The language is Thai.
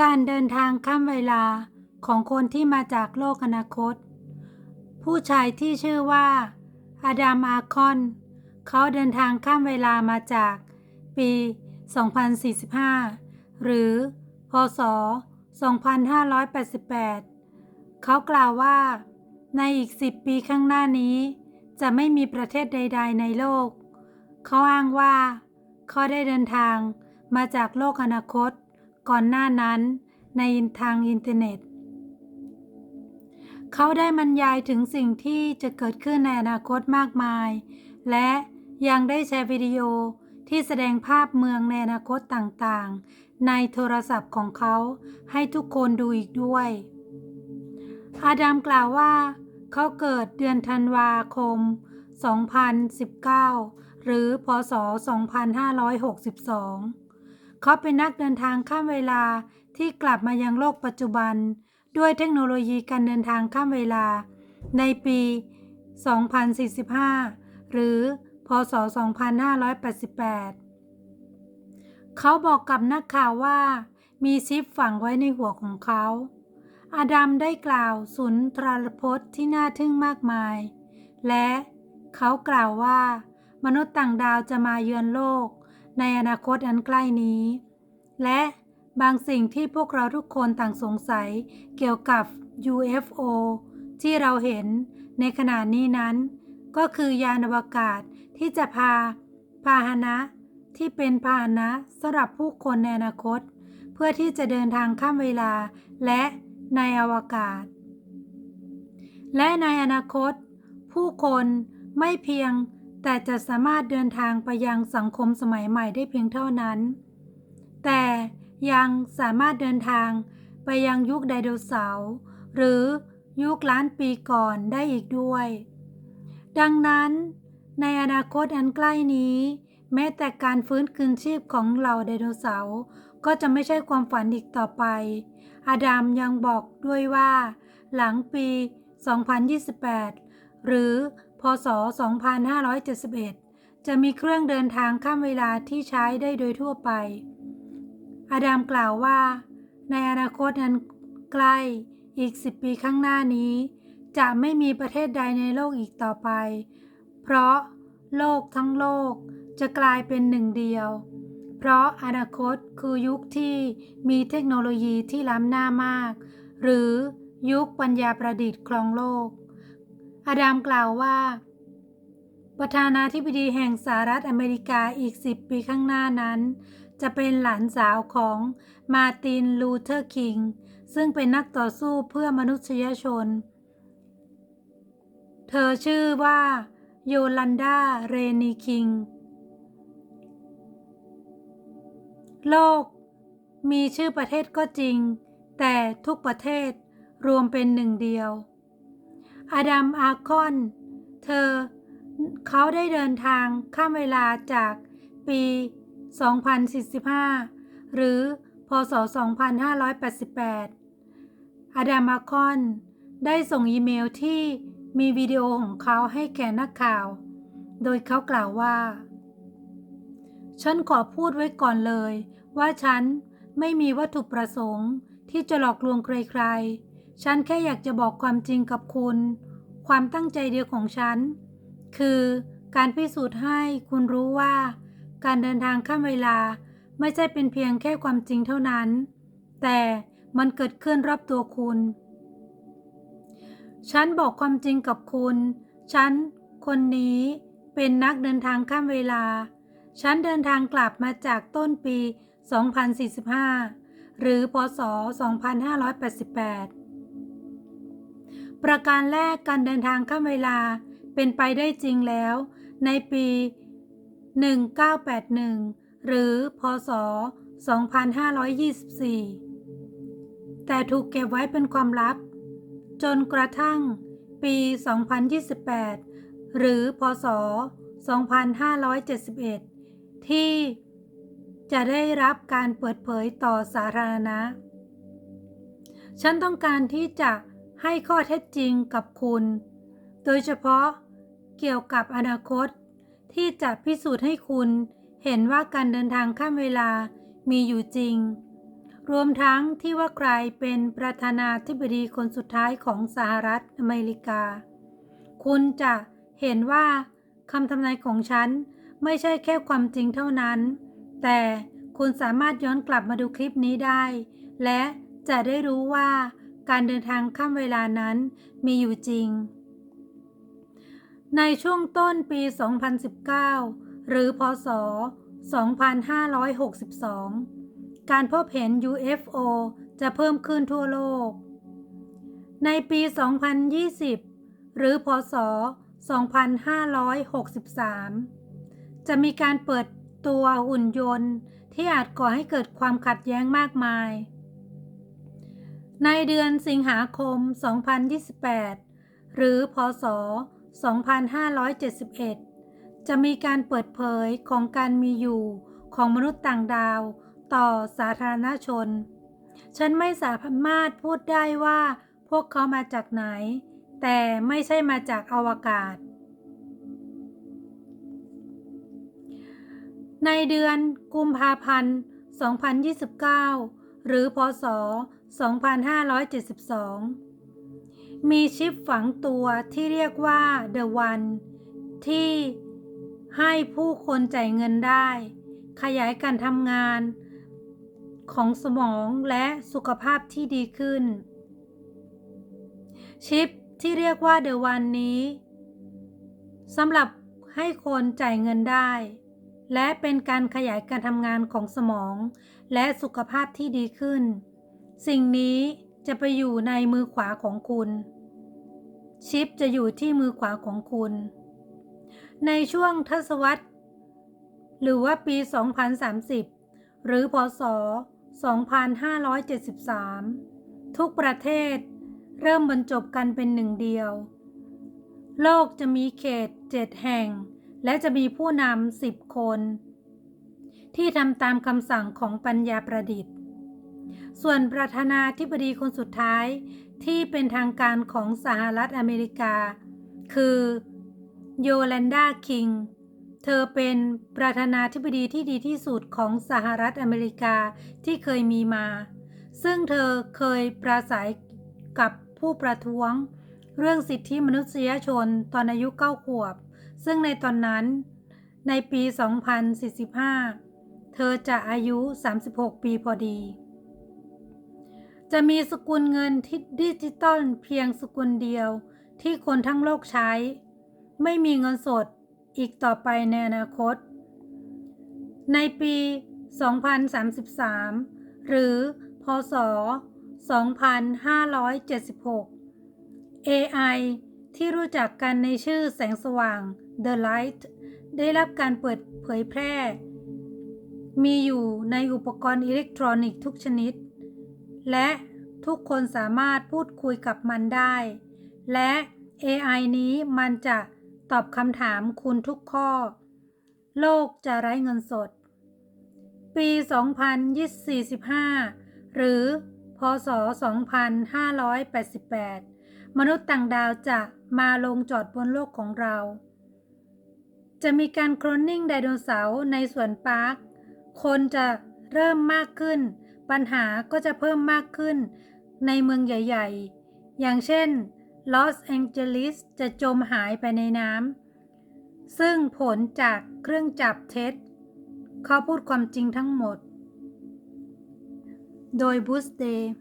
การเดินทางข้ามเวลาของคนที่มาจากโลกอนาคต ผู้ชายที่ชื่อว่าอดัมอาคอน เขาเดินทางข้ามเวลามาจากปี 2045 หรือ พศ 2588 เขากล่าวว่า ในอีก 10 ปีข้างหน้านี้ จะไม่มีประเทศใด ๆ ในโลก เขาอ้างว่า เขาได้เดินทางมาจากโลกอนาคต ก่อนหน้านั้นในทางอินเทอร์เน็ต เขาได้บรรยายถึงสิ่งที่จะเกิดขึ้นในอนาคตมากมาย และยังได้แชร์วิดีโอที่แสดงภาพเมืองในอนาคตต่างๆ ในโทรศัพท์ของเขาให้ทุกคนดูอีกด้วย อาดัมกล่าวว่า เขาเกิดเดือนธันวาคม 2019 หรือพศ 2562 เขาเป็นนักเดินทางข้ามเวลาที่กลับมายังโลกปัจจุบัน ด้วยเทคโนโลยีการเดินทางข้ามเวลา ในปี 2045 หรือ พศ 2588 เขาบอกกับนักข่าวว่า มีชิปฝังไว้ในหัวของเขา อาดัมได้กล่าวสุนทรพจน์ที่น่าทึ่งมากมาย และเขากล่าวว่ามนุษย์ต่างดาวจะมาเยือนโลก ในอนาคตอันใกล้นี้ และบางสิ่งที่พวกเราทุกคนต่างสงสัยเกี่ยวกับ UFO ที่เราเห็นในขณะนี้นั้น ก็คือยานอวกาศที่จะพาพาหนะที่เป็นพาหนะสำหรับผู้คนในอนาคต เพื่อที่จะเดินทางข้ามเวลาและในอวกาศ และในอนาคต ผู้คนไม่เพียง แต่จะสามารถเดินทางไปยังสังคมสมัยใหม่ได้เพียงเท่านั้น แต่ยังสามารถเดินทางไปยังยุคไดโนเสาร์หรือยุคล้านปีก่อนได้อีกด้วย ดังนั้น ในอนาคตอันใกล้นี้ แม้แต่การฟื้นคืนชีพของเหล่าไดโนเสาร์ก็จะไม่ใช่ความฝันอีกต่อไป อาดัมยังบอกด้วยว่า หลังปี 2028 หรือ พศ 2571 จะมีเครื่องเดินทางข้ามเวลาที่ใช้ได้โดยทั่วไป อาดัมกล่าวว่า ในอนาคตอันใกล้อีก 10 ปีข้างหน้านี้ จะไม่มีประเทศใดในโลกอีกต่อไป เพราะโลกทั้งโลกจะกลายเป็นหนึ่งเดียว เพราะอนาคตคือยุคที่มีเทคโนโลยีที่ล้ำหน้ามาก หรือยุคปัญญาประดิษฐ์ครองโลก อาดัมกล่าวว่า ประธานาธิบดีแห่งสหรัฐอเมริกาอีก10ปีข้างหน้านั้น จะเป็นหลานสาวของมาตินลูเทอร์คิง ซึ่งเป็นนักต่อสู้เพื่อมนุษยชน เธอชื่อว่าโยลันดาเรนีคิง โลกมีชื่อประเทศก็จริง แต่ทุกประเทศรวมเป็นหนึ่งเดียว อดัมอาคอน เธอ เขาได้เดินทางข้ามเวลาจากปี 2045 หรือ พศ 2588 อดัมอาคอน ได้ส่งอีเมลที่มีวิดีโอของเขาให้แก่นักข่าว โดยเขากล่าวว่า ฉันขอพูดไว้ก่อนเลย ว่าฉันไม่มีวัตถุประสงค์ที่จะหลอกลวงใครๆ ฉันแค่อยากจะบอกความจริงกับคุณ ความตั้งใจเดียวของฉัน คือการพิสูจน์ให้คุณรู้ว่า การเดินทางข้ามเวลาไม่ใช่เป็นเพียงแค่ความจริงเท่านั้น แต่มันเกิดขึ้นรอบตัวคุณ ฉันบอกความจริงกับคุณ ฉัน คนนี้เป็นนักเดินทางข้ามเวลา ฉันเดินทางกลับมาจากต้นปี 2045 หรือพศ 2588 ประการแรกการเดินทางข้ามเวลาเป็นไปได้จริงแล้ว ในปี 1981 หรือ พศ 2524 แต่ถูกเก็บไว้เป็นความลับ จนกระทั่งปี 2028 หรือ พศ 2571 ที่จะได้รับการเปิดเผยต่อสาธารณะ ฉันต้องการที่จะ ให้ข้อเท็จจริงกับคุณ โดยเฉพาะเกี่ยวกับอนาคต ที่จะพิสูจน์ให้คุณเห็นว่าการเดินทางข้ามเวลามีอยู่จริง รวมทั้งที่ว่าใครเป็นประธานาธิบดีคนสุดท้ายของสหรัฐอเมริกา คุณจะเห็นว่าคำทำนายของฉันไม่ใช่แค่ความจริงเท่านั้น แต่คุณสามารถย้อนกลับมาดูคลิปนี้ได้ และจะได้รู้ว่า การเดินทางข้ามเวลานั้นมีอยู่จริง ในช่วงต้นปี 2019 หรือพศ 2562 การพบเห็น UFO จะเพิ่มขึ้นทั่วโลก ในปี 2020 หรือพศ 2563 จะมีการเปิดตัวหุ่นยนต์ที่อาจก่อให้เกิดความขัดแย้งมากมาย ในเดือนสิงหาคม 2028 หรือ พศ 2571 จะมีการเปิดเผยของการมีอยู่ของมนุษย์ต่างดาว ต่อสาธารณชน ฉันไม่สามารถพูดได้ว่าพวกเขามาจากไหน แต่ไม่ใช่มาจากอวกาศ ในเดือนกุมภาพันธ์ 2029 หรือ พศ 2572 มีชิปฝังตัวที่เรียกว่า The One ที่ให้ผู้คนจ่ายเงินได้ ขยายการทำงานของสมองและสุขภาพที่ดีขึ้น ชิปที่เรียกว่า The One นี้สำหรับให้คนจ่ายเงินได้ และเป็นการขยายการทำงานของสมอง และสุขภาพที่ดีขึ้น สิ่งนี้จะไปอยู่ในมือขวาของคุณ ชิปจะอยู่ที่มือขวาของคุณ ในช่วงทศวรรษ หรือว่าปี 2030 หรือพศ 2573 ทุกประเทศเริ่มบรรจบกันเป็นหนึ่งเดียว โลกจะมีเขตเจ็ดแห่ง และจะมีผู้นำสิบคน ที่ทำตามคำสั่งของปัญญาประดิษฐ์ ส่วนประธานาธิบดีคนสุดท้ายที่เป็นทางการของสหรัฐอเมริกา คือโยแลนดาคิง เธอเป็นประธานาธิบดีที่ดีที่สุดของสหรัฐอเมริกาที่เคยมีมา ซึ่งเธอเคยปราศัยกับผู้ประท้วง เรื่องสิทธิมนุษยชนตอนอายุ9ขวบ ซึ่งในตอนนั้นในปี 2045 เธอจะอายุ 36 ปีพอดี จะมีสกุลเงินที่ดิจิตอลเพียงสกุลเดียวที่คนทั้งโลกใช้ ไม่มีเงินสดอีกต่อไปในอนาคต ในปี 2033 หรือ พศ 2576 AI ที่รู้จักกันในชื่อแสงสว่าง The Light ได้รับการเปิดเผยแพร่ มีอยู่ในอุปกรณ์อิเล็กทรอนิกส์ทุกชนิด และทุกคนสามารถพูดคุยกับมันได้ และ AI นี้มันจะตอบคำถามคุณทุกข้อ โลกจะไร้เงินสด ปี 2045 หรือ พศ 2588 มนุษย์ต่างดาวจะมาลงจอดบนโลกของเรา จะมีการโคลนนิ่งไดโนเสาร์ในสวนปาร์ค คนจะเริ่มมากขึ้น ปัญหาก็จะเพิ่มมากขึ้นในเมืองใหญ่ ๆ อย่างเช่นลอสแองเจลิสจะจมหายไปในน้ำ ซึ่งผลจากเครื่องจับเท็จ เขาพูดความจริงทั้งหมด โดยบูสเดย์